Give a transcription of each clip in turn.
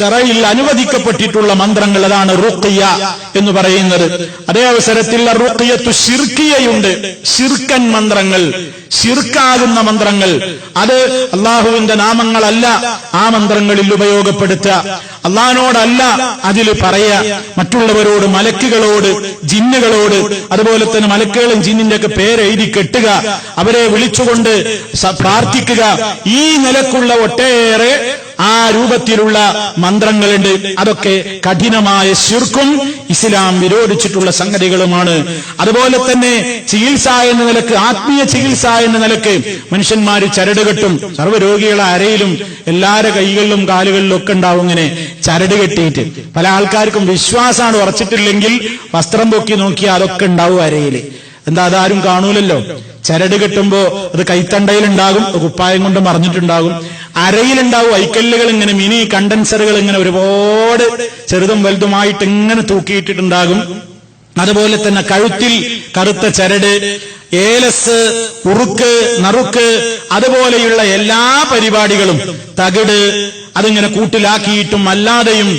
ഷറയിൽ അനുവദിക്കപ്പെട്ടിട്ടുള്ള മന്ത്രങ്ങൾ അതാണ് റുക്കിയ എന്ന് പറയുന്നത്. അതേ അവസരത്തിൽ റുക്കിയത്തു ഷിർക്കിയയുണ്ട് ഷിർക്കൻ മന്ത്രങ്ങൾ ഷിർക്കാകുന്ന മന്ത്രങ്ങൾ. അത് അള്ളാഹുവിന്റെ നാമങ്ങളല്ല ആ മന്ത്രങ്ങളിൽ ഉപയോഗപ്പെടുത്തുക. അള്ളഹാനോടല്ല അതിൽ പറയുക. മറ്റുള്ളവരോട് മലക്കുകളോട് ജിന്നുകളോട് അതുപോലെ തന്നെ മലക്കുകളും ജിന്നിന്റെ ഒക്കെ പേരെഴുതി കെട്ടുക. അവരെ വിളിച്ചുകൊണ്ട് പ്രാർത്ഥിക്കുക. ഈ നിലക്കുള്ള ഒട്ടേറെ ആ രൂപത്തിലുള്ള മന്ത്രങ്ങളുണ്ട്. അതൊക്കെ കഠിനമായ ശിർക്കും ഇസ്ലാം വിരോധിച്ചിട്ടുള്ള സംഗതികളുമാണ്. അതുപോലെ തന്നെ ചികിത്സ എന്ന നിലയ്ക്ക് ആത്മീയ ചികിത്സ എന്ന നിലയ്ക്ക് മനുഷ്യന്മാർ ചരട് കെട്ടും സർവരോഗികളെ അരയിലും എല്ലാരെ കൈകളിലും കാലുകളിലും ഒക്കെ ഉണ്ടാവും ഇങ്ങനെ ചരട് കെട്ടിയിട്ട്. പല ആൾക്കാർക്കും വിശ്വാസമാണ് ഉറച്ചിട്ടില്ലെങ്കിൽ വസ്ത്രം പൊക്കി നോക്കിയാൽ അതൊക്കെ ഉണ്ടാവും അരയിൽ എന്താ അതാരും കാണൂലല്ലോ? ചരട് കെട്ടുമ്പോ അത് കൈത്തണ്ടയിലുണ്ടാകും കുപ്പായം കൊണ്ട് മറിഞ്ഞിട്ടുണ്ടാകും. അരയിലുണ്ടാവും ഐക്കല്ലുകൾ ഇങ്ങനെ മിനി കണ്ടൻസറുകൾ ഇങ്ങനെ ഒരുപാട് ചെറുതും വലുതുമായിട്ട് ഇങ്ങനെ തൂക്കിയിട്ടിട്ടുണ്ടാകും. അതുപോലെ തന്നെ കഴുത്തിൽ കറുത്ത ചരട് ഏലസ് ഉറുക്ക് നറുക്ക് അതുപോലെയുള്ള എല്ലാ പരിപാടികളും തകിട് അതിങ്ങനെ കൂട്ടിലാക്കിയിട്ടും അല്ലാതെയും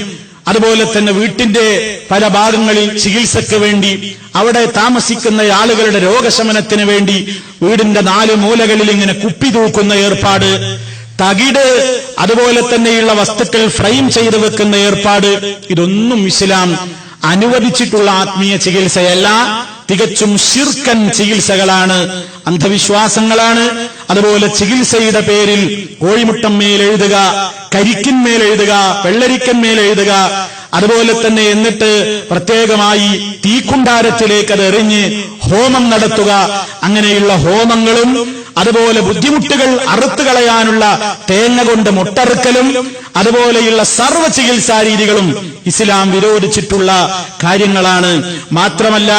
അതുപോലെ തന്നെ വീട്ടിന്റെ പല ഭാഗങ്ങളിൽ ചികിത്സയ്ക്ക് വേണ്ടി അവിടെ താമസിക്കുന്ന ആളുകളുടെ രോഗശമനത്തിന് വേണ്ടി വീടിന്റെ നാല് മൂലകളിൽ ഇങ്ങനെ കുപ്പി തൂക്കുന്ന ഏർപ്പാട് തകിട് അതുപോലെ തന്നെയുള്ള വസ്തുക്കൾ ഫ്രെയിം ചെയ്തു വെക്കുന്ന ഏർപ്പാട് ഇതൊന്നും ഇസ്ലാം അനുവദിച്ചിട്ടുള്ള ആത്മീയ ചികിത്സയല്ല തികച്ചും ശിർക്കൻ ചികിത്സകളാണ് അന്ധവിശ്വാസങ്ങളാണ് അതുപോലെ ചികിത്സയുടെ പേരിൽ കോഴിമുട്ടം എഴുതുക കരിക്കിന്മേൽ എഴുതുക വെള്ളരിക്കന്മേൽ എഴുതുക അതുപോലെ തന്നെ എന്നിട്ട് പ്രത്യേകമായി തീക്കുണ്ടാരത്തിലേക്ക് അത് എറിഞ്ഞ് ഹോമം നടത്തുക. അങ്ങനെയുള്ള ഹോമങ്ങളും അതുപോലെ ബുദ്ധിമുട്ടുകൾ അറുത്തു കളയാനുള്ള തേങ്ങ കൊണ്ട് മുട്ടറുക്കലും അതുപോലെയുള്ള സർവ ചികിത്സാ രീതികളും ഇസ്ലാം വിരോധിച്ചിട്ടുള്ള കാര്യങ്ങളാണ്. മാത്രമല്ല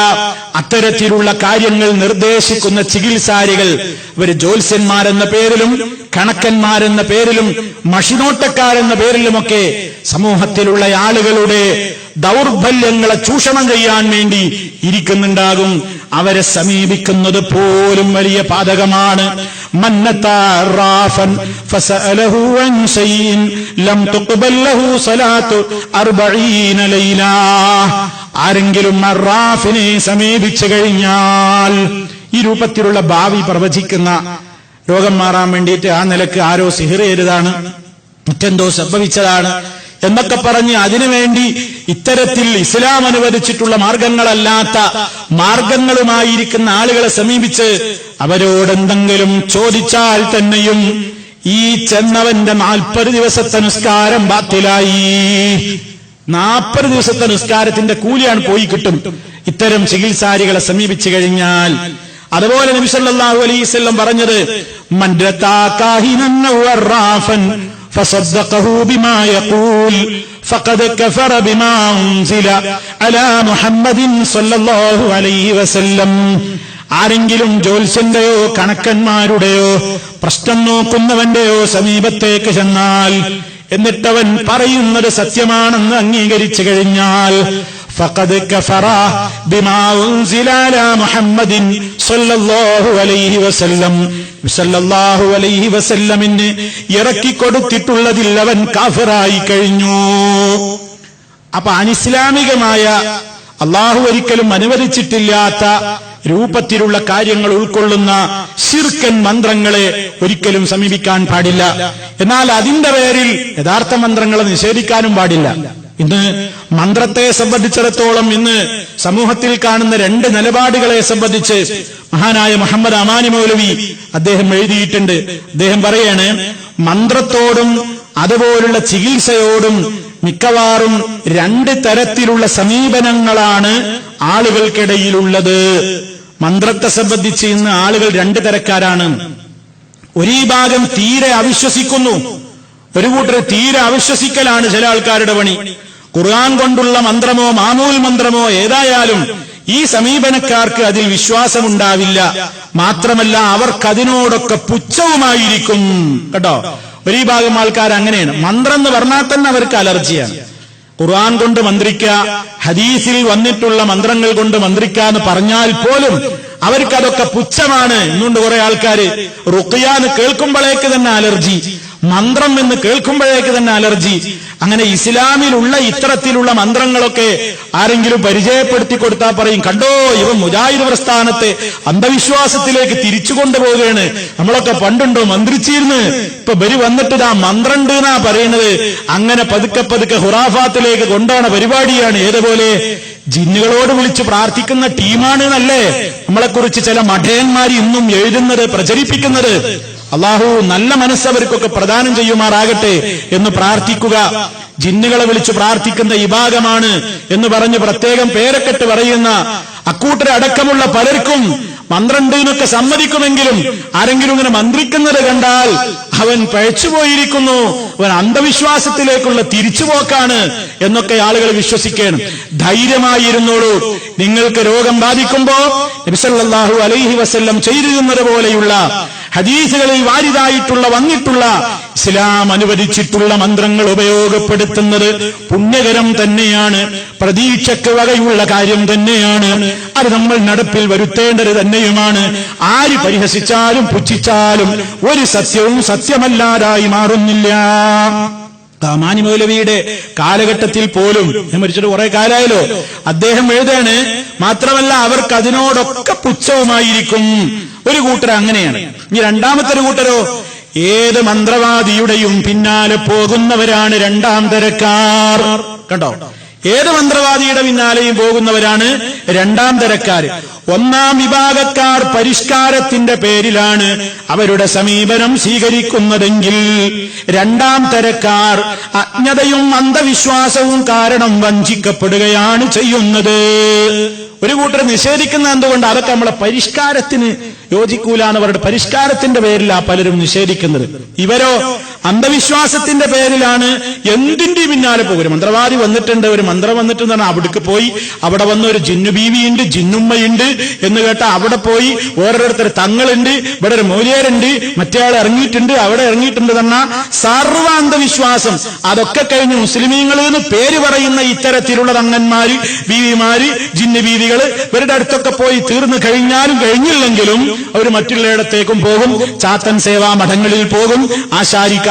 അത്തരത്തിലുള്ള കാര്യങ്ങൾ നിർദ്ദേശിക്കുന്ന ചികിത്സാരികൾ ഇവർ ജ്യോത്സ്യന്മാരെന്ന പേരിലും കണക്കന്മാരെന്ന പേരിലും മഷിനോട്ടക്കാരെന്ന പേരിലുമൊക്കെ സമൂഹത്തിലുള്ള ആളുകളുടെ ദൗർബല്യങ്ങളെ ചൂഷണം ചെയ്യാൻ വേണ്ടി ഇരിക്കുന്നുണ്ടാകും. അവരെ സമീപിക്കുന്നത് പോലും വലിയ പാതകമാണ്. ആരെങ്കിലും സമീപിച്ചു കഴിഞ്ഞാൽ ഈ രൂപത്തിലുള്ള ഭാവി പ്രവചിക്കുന്ന രോഗം മാറാൻ വേണ്ടിയിട്ട് ആ നിലയ്ക്ക് ആരോ സിഹിറേരുതാണ് മറ്റെന്തോ സംഭവിച്ചതാണ് എന്നൊക്കെ പറഞ്ഞ് അതിനുവേണ്ടി ഇത്തരത്തിൽ ഇസ്ലാം അനുവദിച്ചിട്ടുള്ള മാർഗങ്ങളല്ലാത്ത മാർഗങ്ങളുമായിരിക്കുന്ന ആളുകളെ സമീപിച്ച് അവരോടെന്തെങ്കിലും ചോദിച്ചാൽ തന്നെയും ഈ ചെന്നവന്റെ നാൽപ്പത് ദിവസത്തെ നിസ്കാരം ബാത്തിലായി. നാൽപ്പത് ദിവസത്തെ നിസ്കാരത്തിന്റെ കൂലിയാണ് പോയി കിട്ടും. ഇത്തരം ചികിത്സാരികളെ സമീപിച്ചു കഴിഞ്ഞാൽ അതുപോലെ നബി സല്ലല്ലാഹു അലൈഹി വസല്ലം പറഞ്ഞത് ആരെങ്കിലും ജ്യോത്സ്യന്റെയോ കണക്കന്മാരുടെയോ പ്രശ്നം നോക്കുന്നവന്റെയോ സമീപത്തേക്ക് ചെന്നാൽ എന്നിട്ടവൻ പറയുന്നത് സത്യമാണെന്ന് അംഗീകരിച്ചു കഴിഞ്ഞാൽ ഫഖദ് കഫറ ബിമാ على അലാ മുഹമ്മദിൻ الله അലൈഹി വസല്ലം സല്ലല്ലാഹു അലൈഹി വസല്ലമിന് ഇറക്കി കൊടുത്തിട്ടുള്ളതിൽ അവൻ കാഫിറായി കഴിഞ്ഞു. അപ്പൊ അനിസ്ലാമികമായ അള്ളാഹു ഒരിക്കലും അനുവദിച്ചിട്ടില്ലാത്ത രൂപത്തിലുള്ള കാര്യങ്ങൾ ഉൾക്കൊള്ളുന്ന ശിർക്കൻ മന്ത്രങ്ങളെ ഒരിക്കലും സമീപിക്കാൻ പാടില്ല. എന്നാൽ അതിന്റെ പേരിൽ യഥാർത്ഥ മന്ത്രങ്ങളെ നിഷേധിക്കാനും പാടില്ല. ഇന്ന് മന്ത്രത്തെ സംബന്ധിച്ചിടത്തോളം ഇന്ന് സമൂഹത്തിൽ കാണുന്ന രണ്ട് നിലപാടുകളെ സംബന്ധിച്ച് മഹാനായ മുഹമ്മദ് അമാനി മൗലവി അദ്ദേഹം എഴുതിയിട്ടുണ്ട്. അദ്ദേഹം പറയാണ് മന്ത്രത്തോടും അതുപോലുള്ള ചികിത്സയോടും മിക്കവാറും രണ്ട് തരത്തിലുള്ള സമീപനങ്ങളാണ് ആളുകൾക്കിടയിലുള്ളത്. മന്ത്രത്തെ സംബന്ധിച്ച് ഇന്ന് ആളുകൾ രണ്ട് തരക്കാരാണ്. ഒരു ഭാഗം തീരെ അവിശ്വസിക്കുന്നു. ഒരു കൂട്ടർ തീരെ അവിശ്വസിക്കലാണ് ചില ആൾക്കാരുടെ പണി. ഖുർആൻ കൊണ്ടുള്ള മന്ത്രമോ മാമൂൽ മന്ത്രമോ ഏതായാലും ഈ സമീപനക്കാർക്ക് അതിൽ വിശ്വാസമുണ്ടാവില്ല. മാത്രമല്ല അവർക്കതിനോടൊക്കെ പുച്ഛവുമായിരിക്കും. കേട്ടോ? ഒരു ഭാഗം ആൾക്കാർ അങ്ങനെയാണ്. മന്ത്രം എന്ന് പറഞ്ഞാൽ തന്നെ അവർക്ക് അലർജിയാണ്. ഖുർആൻ കൊണ്ട് മന്ത്രിക്ക ഹദീസിൽ വന്നിട്ടുള്ള മന്ത്രങ്ങൾ കൊണ്ട് മന്ത്രിക്ക എന്ന് പറഞ്ഞാൽ പോലും അവർക്കതൊക്കെ പുച്ഛമാണ്. എന്നുകൊണ്ട് കുറെ ആൾക്കാര്. റുക്കിയാന്ന് കേൾക്കുമ്പോഴേക്ക് തന്നെ അലർജി. മന്ത്രം എന്ന് കേൾക്കുമ്പോഴേക്ക് തന്നെ അലർജി. അങ്ങനെ ഇസ്ലാമിലുള്ള ഇത്തരത്തിലുള്ള മന്ത്രങ്ങളൊക്കെ ആരെങ്കിലും പരിചയപ്പെടുത്തി കൊടുത്താൽ പറയും കണ്ടോ ഇവ മുജാഹിദ് പ്രസ്ഥാനത്തെ അന്ധവിശ്വാസത്തിലേക്ക് തിരിച്ചു കൊണ്ടുപോവുകയാണ്. നമ്മളൊക്കെ പണ്ടുണ്ടോ മന്ത്രിച്ചിരുന്ന്? ഇപ്പൊ ബരി വന്നിട്ട് ആ മന്ത്രണ്ട് എന്നാ പറയുന്നത് അങ്ങനെ പതുക്കെ പതുക്കെ ഹുറാഫാത്തിലേക്ക് കൊണ്ടുപോണ പരിപാടിയാണ് ഏതുപോലെ? ജിന്നുകളോട് വിളിച്ച് പ്രാർത്ഥിക്കുന്ന ടീമാണ് എന്നല്ലേ? നമ്മളെക്കുറിച്ച് ചില മഠയന്മാർ ഇന്നും എഴുതുന്നത് പ്രചരിപ്പിക്കുന്നത്. അള്ളാഹു നല്ല മനസ്സവർക്കൊക്കെ പ്രദാനം ചെയ്യുമാറാകട്ടെ എന്ന് പ്രാർത്ഥിക്കുക. ജിന്നുകളെ വിളിച്ച് പ്രാർത്ഥിക്കുന്ന വിഭാഗമാണ് എന്ന് പറഞ്ഞ് പ്രത്യേകം പേരക്കെട്ട് പറയുന്ന അക്കൂട്ടരടക്കമുള്ള പലർക്കും എന്നൊക്കെ സമ്മതിക്കുമെങ്കിലും ആരെങ്കിലും ഇങ്ങനെ മന്ത്രിക്കുന്നത് കണ്ടാൽ അവൻ പഴച്ചുപോയിരിക്കുന്നു അവൻ അന്ധവിശ്വാസത്തിലേക്കുള്ള തിരിച്ചുപോക്കാണ് എന്നൊക്കെ ആളുകൾ വിശ്വസിക്കണം. ധൈര്യമായിരുന്നോളൂ. നിങ്ങൾക്ക് രോഗം ബാധിക്കുമ്പോ നബിസല്ലാഹു അലൈഹി വസ്ല്ലം ചെയ്തിരുന്നത് പോലെയുള്ള ഹദീസുകളിൽ വാരിതായിട്ടുള്ള വന്നിട്ടുള്ള ഇസ്ലാം അനുവദിച്ചിട്ടുള്ള മന്ത്രങ്ങൾ ഉപയോഗപ്പെടുത്തുന്നത് പുണ്യകരം തന്നെയാണ് പ്രതീക്ഷയ്ക്ക് വകയുള്ള കാര്യം തന്നെയാണ് അത് നമ്മൾ നടപ്പിൽ വരുത്തേണ്ടത് തന്നെയുമാണ്. ആര് പരിഹസിച്ചാലും പുച്ഛിച്ചാലും ഒരു സത്യവും സത്യമല്ലാതായി മാറുന്നില്ല. കാമാനി മൗലവിയുടെ കാലഘട്ടത്തിൽ പോലും ഞാൻ മരിച്ചിട്ട് കുറെ കാലായല്ലോ അദ്ദേഹം എഴുതാണ് മാത്രമല്ല അവർക്ക് അതിനോടൊക്കെ പുച്ഛവുമായിരിക്കും. ഒരു കൂട്ടർ അങ്ങനെയാണ്. ഇനി രണ്ടാമത്തെ ഒരു കൂട്ടരോ ഏത് മന്ത്രവാദിയുടെയും പിന്നാലെ പോകുന്നവരാണ് രണ്ടാം തരക്കാർ. കണ്ടോ? ഏത് മന്ത്രവാദിയുടെ പിന്നാലെയും പോകുന്നവരാണ് രണ്ടാം തരക്കാർ ഒന്നാം വിഭാഗക്കാർ പരിഷ്കാരത്തിന്റെ പേരിലാണ് അവരുടെ സമീപനം സ്വീകരിക്കുന്നതെങ്കിൽ രണ്ടാം തരക്കാർ അജ്ഞതയും അന്ധവിശ്വാസവും കാരണം വഞ്ചിക്കപ്പെടുകയാണ് ചെയ്യുന്നത്. ഒരു കൂട്ടർ നിഷേധിക്കുന്ന എന്തുകൊണ്ട് അതൊക്കെ നമ്മളെ പരിഷ്കാരത്തിന് യോജിക്കൂല എന്ന് പറഞ്ഞിട്ട് പരിഷ്കാരത്തിന്റെ പേരിലാ പലരും നിഷേധിക്കുന്നത്. ഇവരോ അന്ധവിശ്വാസത്തിന്റെ പേരിലാണ് എന്തിന്റെ പിന്നാലെ പോകും മന്ത്രവാദി വന്നിട്ടുണ്ട് ഒരു മന്ത്രം വന്നിട്ടുണ്ടെന്ന് അവിടേക്ക് പോയി. അവിടെ വന്ന ഒരു ജിന്നു ബീവിയുണ്ട് ജിന്നുമ്മയുണ്ട് എന്ന് കേട്ട അവിടെ പോയി. ഓരോരുത്തർ തങ്ങളുണ്ട് ഇവിടെ ഒരു മൂലിയരുണ്ട് മറ്റേ ആൾ ഇറങ്ങിയിട്ടുണ്ട് അവിടെ ഇറങ്ങിയിട്ടുണ്ട് തന്ന സർവ അന്ധവിശ്വാസം. അതൊക്കെ കഴിഞ്ഞ് മുസ്ലിമീങ്ങൾ എന്ന് പേര് പറയുന്ന ഇത്തരത്തിലുള്ള തങ്ങന്മാര് ബീവിമാര് ജിന്നു ബീവികൾ ഇവരുടെ അടുത്തൊക്കെ പോയി തീർന്നു കഴിഞ്ഞാലും കഴിഞ്ഞില്ലെങ്കിലും അവർ മറ്റുള്ളയിടത്തേക്കും പോകും. ചാത്തൻ സേവാ മഠങ്ങളിൽ പോകും.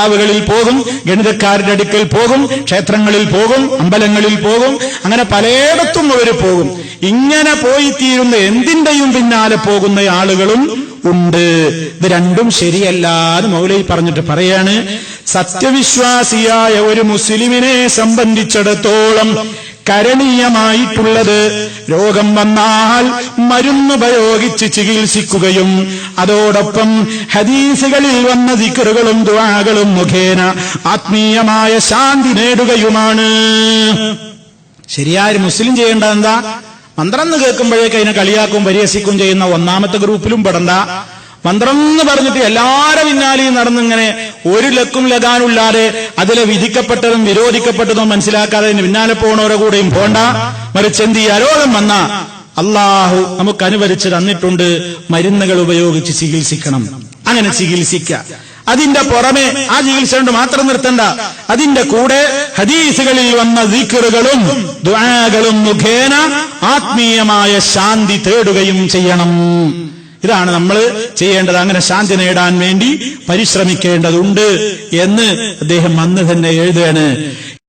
ആശാരിക്കാവുകളിൽ പോകും ഗണിതക്കാരുടെ അടുക്കൽ പോകും ക്ഷേത്രങ്ങളിൽ പോകും അമ്പലങ്ങളിൽ പോകും അങ്ങനെ പലയിടത്തും അവർ പോകും. ഇങ്ങനെ പോയി തീരുന്ന എന്തിന്റെയും പിന്നാലെ പോകുന്ന ആളുകളും ഉണ്ട്. ഇത് രണ്ടും ശരിയല്ല എന്ന് മൗലൈ പറഞ്ഞിട്ട് പറയാണ് സത്യവിശ്വാസിയായ ഒരു മുസ്ലിമിനെ സംബന്ധിച്ചിടത്തോളം കരണീയമായിട്ടുള്ളത്. രോഗം വന്നാൽ മരുന്ന് മരുന്നുപയോഗിച്ച് ചികിത്സിക്കുകയും അതോടൊപ്പം ഹദീസുകളിൽ വന്ന ദിക്കറുകളും ദുആകളും മുഖേന ആത്മീയമായ ശാന്തി നേടുകയുമാണ്. ശരിയായ മുസ്ലിം ചെയ്യേണ്ടത് എന്താ മന്ത്രം എന്ന് കേൾക്കുമ്പോഴേക്ക് അതിനെ കളിയാക്കും പരിഹസിക്കും ചെയ്യുന്ന ഒന്നാമത്തെ ഗ്രൂപ്പിലും പെടണ്ട. മന്ത്രം എന്ന് പറഞ്ഞിട്ട് എല്ലാവരും പിന്നാലെയും നടന്നിങ്ങനെ ഒരു ലക്കും ലഗാനില്ലാതെ അതിലെ വിധിക്കപ്പെട്ടതും വിരോധിക്കപ്പെട്ടതും മനസ്സിലാക്കാതെ പിന്നാലെ പോണവരെ കൂടെയും പോണ്ട. മറിച്ച് എന്ത് ചെയ്യാരോളം വന്ന. അള്ളാഹു നമുക്ക് അനുവദിച്ച് തന്നിട്ടുണ്ട് മരുന്നുകൾ ഉപയോഗിച്ച് ചികിത്സിക്കണം. അങ്ങനെ ചികിത്സിക്ക. അതിന്റെ പുറമെ ആ ചികിത്സ കൊണ്ട് മാത്രം നിർത്തണ്ട. അതിന്റെ കൂടെ ഹദീസുകളിൽ വന്ന ദിക്കറുകളും ദ്വാകളും മുഖേന ആത്മീയമായ ശാന്തി തേടുകയും ചെയ്യണം. ഇതാണ് നമ്മൾ ചെയ്യേണ്ടത്. അങ്ങനെ ശാന്തി നേടാൻ വേണ്ടി പരിശ്രമിക്കേണ്ടതുണ്ട് എന്ന് അദ്ദേഹം അന്ന് തന്നെ എഴുതുകയാണ്.